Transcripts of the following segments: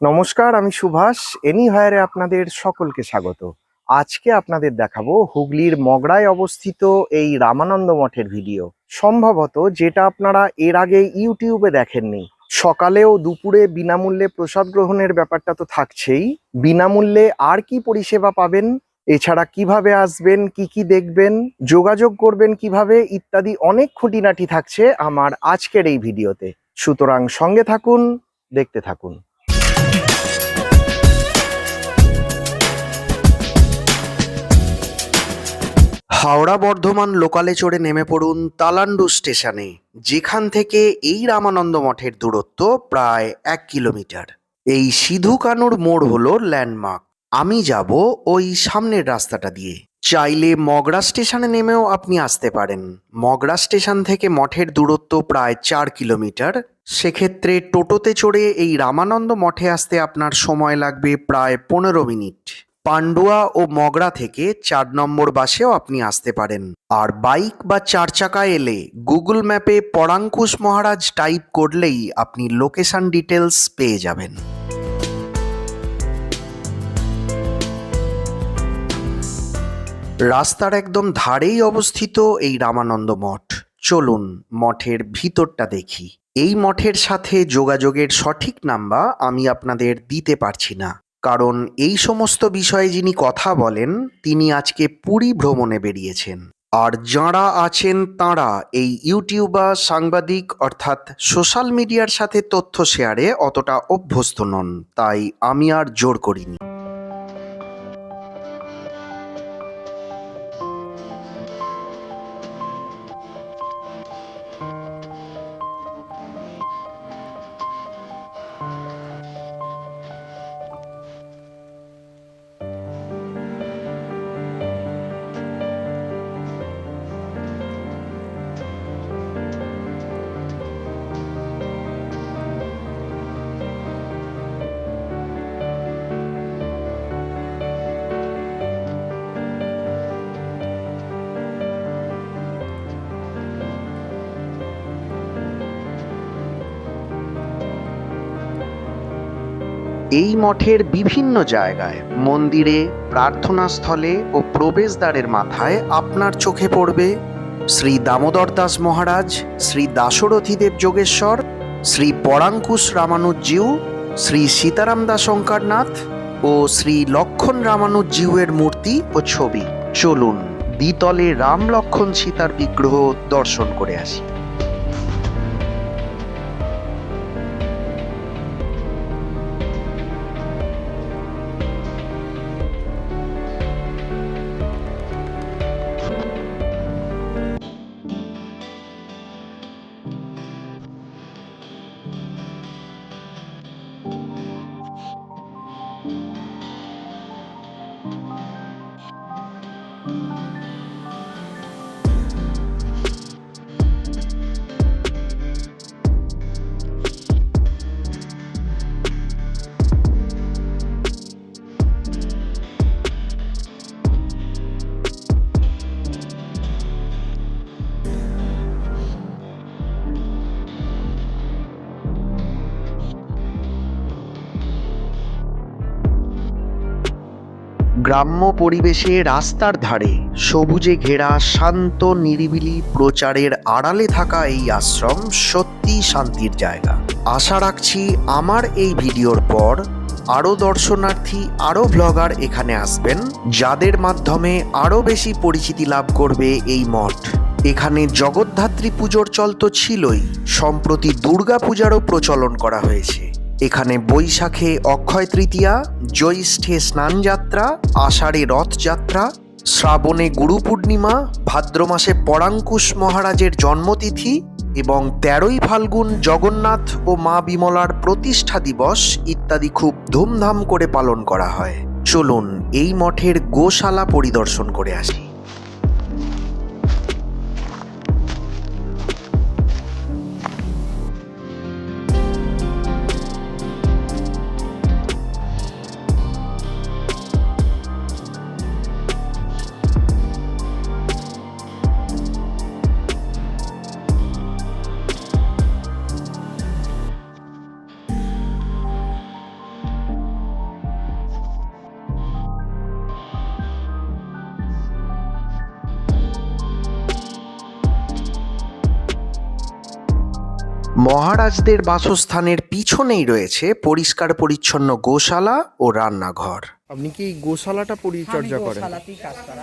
নমস্কার, আমি সুভাষ। এনি হায়ারে আপনাদের সকলকে স্বাগত। আজকে আপনাদের দেখাবো হুগলির মগড়ায় অবস্থিত এই রামানন্দ মঠের ভিডিও। সম্ভবত যেটা আপনারা এর আগে ইউটিউবে দেখেননি। সকালেও দুপুরে বিনামূল্যে প্রসাদ গ্রহণের ব্যাপারটা তো থাকছেই। বিনামূল্যে আর কি পরিষেবা পাবেন? এছাড়া কীভাবে আসবেন? কি কি দেখবেন? যোগাযোগ করবেন কীভাবে? ইত্যাদি অনেক খুঁটিনাটি থাকছে আমার আজকের এই ভিডিওতে। সুতরাং সঙ্গে থাকুন, দেখতে থাকুন। হাওড়া বর্ধমান লোকালে চড়ে নেমে পড়ুন তালান্ডু স্টেশনে, যেখান থেকে এই রামানন্দ মঠের দূরত্ব প্রায় এক কিলোমিটার। এই সিধু কানুর মোড় হলো ল্যান্ডমার্ক। আমি যাব ওই সামনের রাস্তাটা দিয়ে। চাইলে মগরা স্টেশনে নেমেও আপনি আসতে পারেন। মগরা স্টেশন থেকে মঠের দূরত্ব প্রায় চার কিলোমিটার। সেক্ষেত্রে টোটোতে চড়ে এই রামানন্দ মঠে আসতে আপনার সময় লাগবে প্রায় পনেরো মিনিট। পান্ডুয়া ও মগরা থেকে চার নম্বর বাসেও আপনি আসতে পারেন। আর বাইক বা চার চাকায় এলে গুগল ম্যাপে পরাঙ্কুশ মহারাজ টাইপ করলেই আপনি লোকেশন ডিটেলস পেয়ে যাবেন। রাস্তার একদম ধারেই অবস্থিত এই রামানন্দ মঠ। চলুন মঠের ভিতরটা দেখি। এই মঠের সাথে যোগাযোগের সঠিক নাম্বার আমি আপনাদের দিতে পারছি না। কারণ এই সমস্ত বিষয়ে যিনি কথা বলেন, তিনি আজকে পুরী ভ্রমণে বেরিয়েছেন। আর যাঁরা আছেন তাঁরা এই ইউটিউবার সাংবাদিক অর্থাৎ সোশ্যাল মিডিয়ার সাথে তথ্য শেয়ারে অতটা অভ্যস্ত নন, তাই আমি আর জোর করিনি। এই মঠের বিভিন্ন জায়গায় মন্দিরে, প্রার্থনাস্থলে ও প্রবেশদ্বারের মাথায় আপনার চোখে পড়বে শ্রী দামোদর দাস মহারাজ, শ্রী দাশরথীদেব যোগেশ্বর, শ্রী পরাঙ্কুশ রামানুজ্জিউ, শ্রী সীতারাম দাস শঙ্করনাথ ও শ্রী লক্ষণ রামানুজ্জিউয়ের মূর্তি ও ছবি। চলুন দ্বিতলে রাম লক্ষণ সীতার বিগ্রহ দর্শন করে আসি। গ্রাম্য পরিবেশে রাস্তার ধারে সবুজে ঘেরা শান্ত, নিরিবিলি প্রচারের আড়ালে থাকা এই আশ্রম সত্যি শান্তির জায়গা। আশা রাখছি আমার এই ভিডিওর পর আরও দর্শনার্থী, আরও ব্লগার এখানে আসবেন, যাদের মাধ্যমে আরও বেশি পরিচিতি লাভ করবে এই মঠ। এখানে জগদ্ধাত্রী পুজোর চল তো ছিলই, সম্প্রতি দুর্গা পূজারও প্রচলন করা হয়েছে। এখানে বৈশাখে অক্ষয় তৃতীয়া, জ্যৈষ্ঠে স্নানযাত্রা, আষাঢ়ে রথযাত্রা, শ্রাবণে গুরু পূর্ণিমা, ভাদ্র মাসে পরাঙ্কুশ মহারাজের জন্মতিথি এবং তেরোই ফাল্গুন জগন্নাথ ও মা বিমলার প্রতিষ্ঠা দিবস ইত্যাদি খুব ধুমধাম করে পালন করা হয়। চলুন এই মঠের গোশালা পরিদর্শন করে আসি। মহারাজদের বাসস্থানের পিছনেই রয়েছে পরিষ্কার পরিচ্ছন্ন গোশালা ও রান্নাঘর। আপনি কি গোশালাটা পরিচর্যা আমি করেন? গোশালাতেই কাজ করা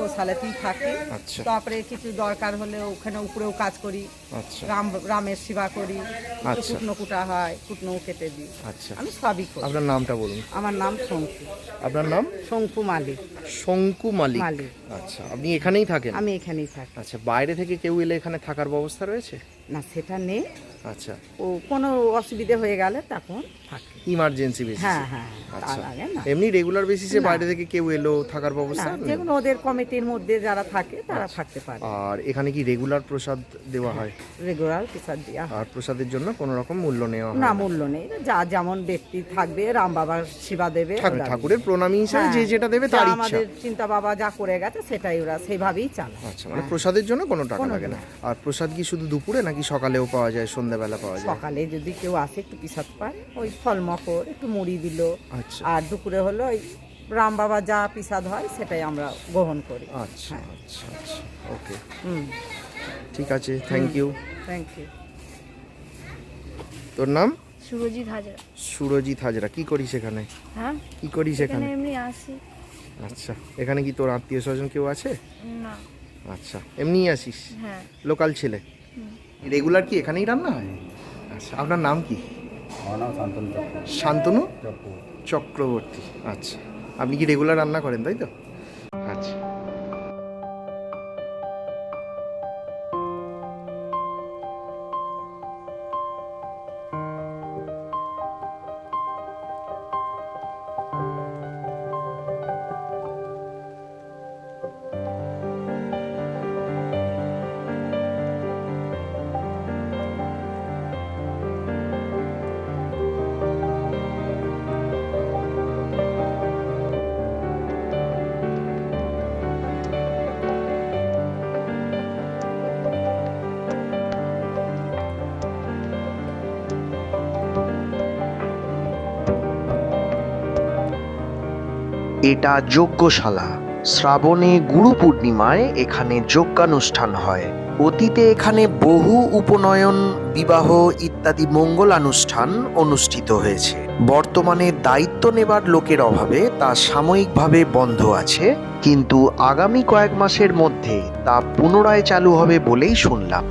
গোশালাতেই থাকি। আচ্ছা। তারপরে কিছু দরকার হলে ওখানে উপরেও কাজ করি। আচ্ছা। রাম রামের সেবা করি। আচ্ছা। কুটনো কুটা হয় কুটনো কেটে দিই। আচ্ছা। আমি সবই করি। আপনার নামটা বলুন। আমার নাম শঙ্কু। আপনার নাম? শঙ্কু মালিক। শঙ্কু মালিক। মালিক। আচ্ছা আপনি এখানেই থাকেন? আমি এখানেই থাকি। আচ্ছা বাইরে থেকে কেউ এলে এখানে থাকার ব্যবস্থা রয়েছে? না সেটা নেই। আচ্ছা। ও কোনো অসুবিধে হয়ে গেলে তখন থাকে। ইমার্জেন্সি বেসিসে হ্যাঁ হ্যাঁ আচ্ছা তার আগে না। এমনি রেগুলার বেসিসে বাইরে থেকে কেউ এলো থাকার ব্যবস্থা? নেই? যেগুলো ওদের কমিটির মধ্যে যারা থাকে তারা আচ্ছা। থাকতে পারে। আর এখানে কি রেগুলার প্রসাদ দেওয়া হয়? রেগুলার পিসার দেওয়া হয়। আর প্রসাদের জন্য কোনো রকম মূল্য নেওয়া হয় না না? মূল্য নেই। যা যেমন ব্যক্তি থাকবে রাম বাবার সেবা দেবে ঠাকুর- ওরা ঠাকুরের প্রণামী হিসেবে হ্যাঁ, যে যেটা দেবে যা তার ইচ্ছা। আমাদের চিন্তা বাবা যা করে গেছে সেটাই ওরা সেইভাবেই চালায়। আচ্ছা মানে প্রসাদের জন্য কোনো টাকা কোনো লাগে না। না। আর প্রসাদ কি শুধু দুপুরে নাকি সকালেও পাওয়া যায় সন্ধ্যাবেলা পাওয়া যায়। সকালে যদি কেউ আসে একটু পিসাদ পায় ওই ফল মকর একটু মুড়ি দিল। আচ্ছা। আর দুপুরে হলো ওই রাম বাবা যা পিসাদ হয় সেটাই আমরা গ্রহণ করি। আচ্ছা আচ্ছা আচ্ছা। ওকে। হুম। ঠিক আছে থ্যাংক ইউ থ্যাংক ইউ তোর নাম? সুরজিৎ হাজরা। সুরজিৎ হাজরা। কি করিস এখানে? হ্যাঁ? কি করিস এখানে এমনি আসি। আচ্ছা। এখানে কি তোর আত্মীয় স্বজন কেউ আছে? না। আচ্ছা। এমনিই আসিস? হ্যাঁ। লোকাল ছেলে? রেগুলার কি এখানেই রান্না হয়? আচ্ছা আপনার নাম কি? আমার নাম শান্তনু শান্তনু চক্রবর্তী। আচ্ছা আপনি কি রেগুলার রান্না করেন তাই তো? এটা যজ্ঞশালা। শ্রাবণে গুরু পূর্ণিমায় এখানে যজ্ঞানুষ্ঠান হয়। অতীতে এখানে বহু উপনয়ন, বিবাহ ইত্যাদি মঙ্গলানুষ্ঠান অনুষ্ঠিত হয়েছে। বর্তমানে দায়িত্ব নেবার লোকের অভাবে তা সাময়িকভাবে বন্ধ আছে। কিন্তু আগামী কয়েক মাসের মধ্যে তা পুনরায় চালু হবে বলেই শুনলাম।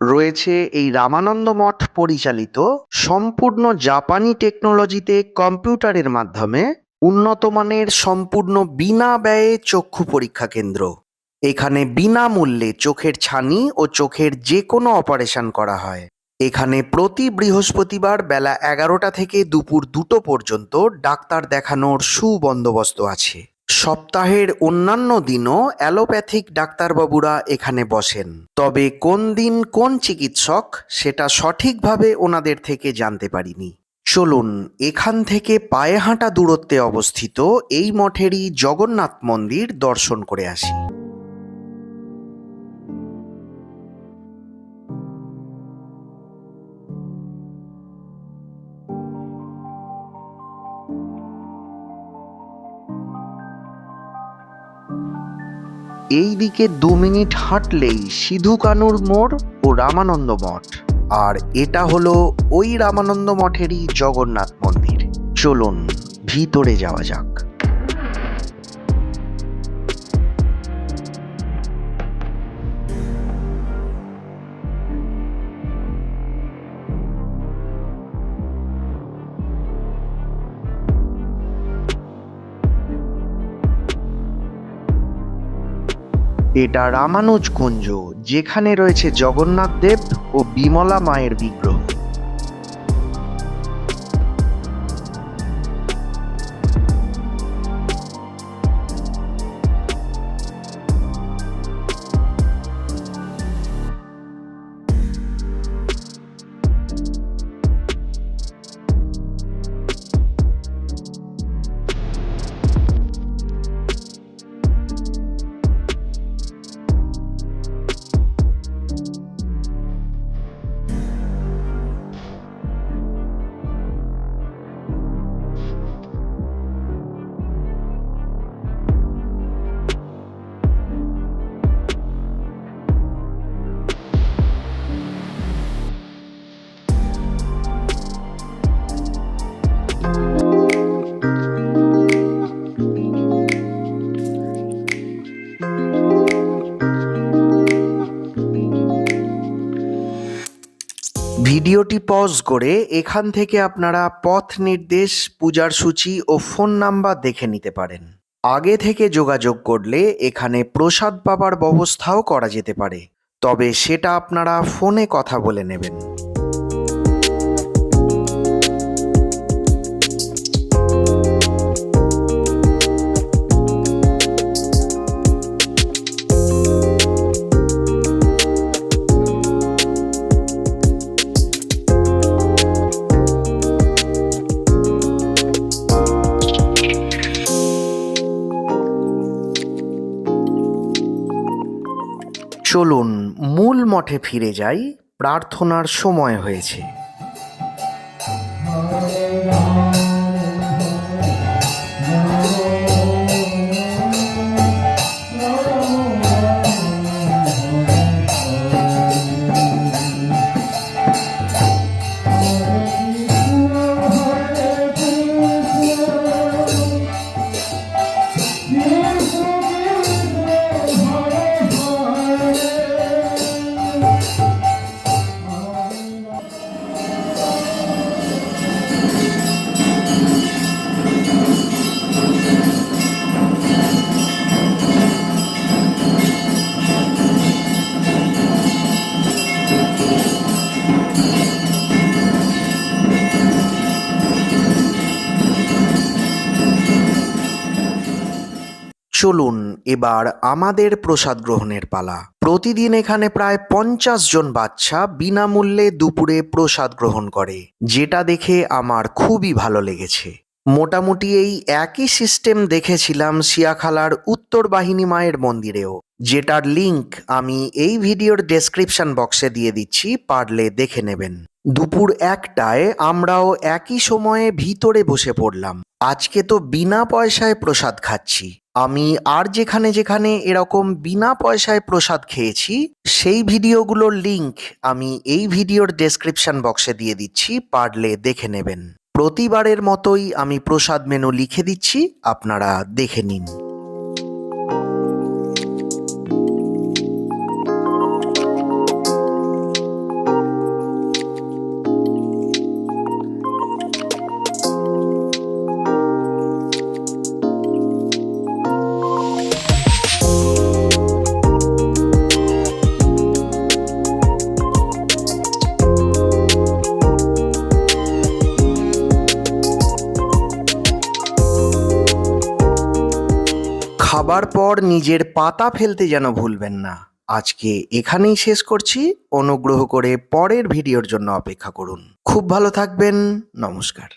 রয়েছে এই রামানন্দ মঠ পরিচালিত সম্পূর্ণ জাপানি টেকনোলজিতে কম্পিউটারের মাধ্যমে উন্নত মানের সম্পূর্ণ বিনা ব্যয়ে চক্ষু পরীক্ষা কেন্দ্র। এখানে বিনামূল্যে চোখের ছানি ও চোখের যে কোনো অপারেশন করা হয়। এখানে প্রতি বৃহস্পতিবার বেলা এগারোটা থেকে দুপুর দুটো পর্যন্ত ডাক্তার দেখানোর সুবন্দোবস্ত আছে। সপ্তাহের অন্যান্য দিনও অ্যালোপ্যাথিক ডাক্তারবাবুরা এখানে বসেন। তবে কোন দিন কোন চিকিৎসক, সেটা সঠিকভাবে ওনাদের থেকে জানতে পারিনি। চলুন, এখান থেকে পায়ে হাঁটা দূরত্বে অবস্থিত এই মঠেরই জগন্নাথ মন্দির দর্শন করে আসি। এই দিকে দু মিনিট হাঁটলেই সিধু কানুর মোড় ও রামানন্দ মঠ। আর এটা হলো ওই রামানন্দ মঠেরই জগন্নাথ মন্দির। চলুন ভিতরে যাওয়া যাক। এটা রামানুজ কুঞ্জ যেখানে রয়েছে জগন্নাথ দেব ও বিমলা মায়ের বিগ্রহ। ভিডিওটি পজ করে এখান থেকে আপনারা পথ নির্দেশ, পূজার সূচি ও ফোন নাম্বার দেখে নিতে পারেন। আগে থেকে যোগাযোগ করলে এখানে প্রসাদ পাবার ব্যবস্থাও করা যেতে পারে। তবে সেটা আপনারা ফোনে কথা বলে নেবেন। চলুন মূল মঠে ফিরে যাই প্রার্থনার সময় হয়েছে। চলুন এবার আমাদের প্রসাদ গ্রহণের পালা। প্রতিদিন এখানে প্রায় পঞ্চাশ জন বাচ্চা বিনামূল্যে দুপুরে প্রসাদ গ্রহণ করে, যেটা দেখে আমার খুবই ভালো লেগেছে। মোটামুটি এই একই সিস্টেম দেখেছিলাম সিয়াখালার উত্তর বাহিনী মায়ের মন্দিরেও, যেটার লিংক আমি এই ভিডিওর ডেসক্রিপশন বক্সে দিয়ে দিচ্ছি, পারলে দেখে নেবেন। দুপুর একটায় আমরাও একই সময়ে ভিতরে বসে পড়লাম। আজকে তো বিনা পয়সায় প্রসাদ খাচ্ছি। আমি আর যেখানে যেখানে এরকম বিনা পয়সায় প্রসাদ খেয়েছি, সেই ভিডিওগুলোর লিংক আমি এই ভিডিওর ডেসক্রিপশন বক্সে দিয়ে দিচ্ছি, পারলে দেখে নেবেন। প্রতিবারের মতোই আমি প্রসাদ মেনু লিখে দিচ্ছি, আপনারা দেখে নিন। খাবার পর নিজের পাতা ফেলতে যেন ভুলবেন না। আজকে এখানেই শেষ করছি। অনুগ্রহ করে পরের ভিডিওর জন্য অপেক্ষা করুন। খুব ভালো থাকবেন। নমস্কার।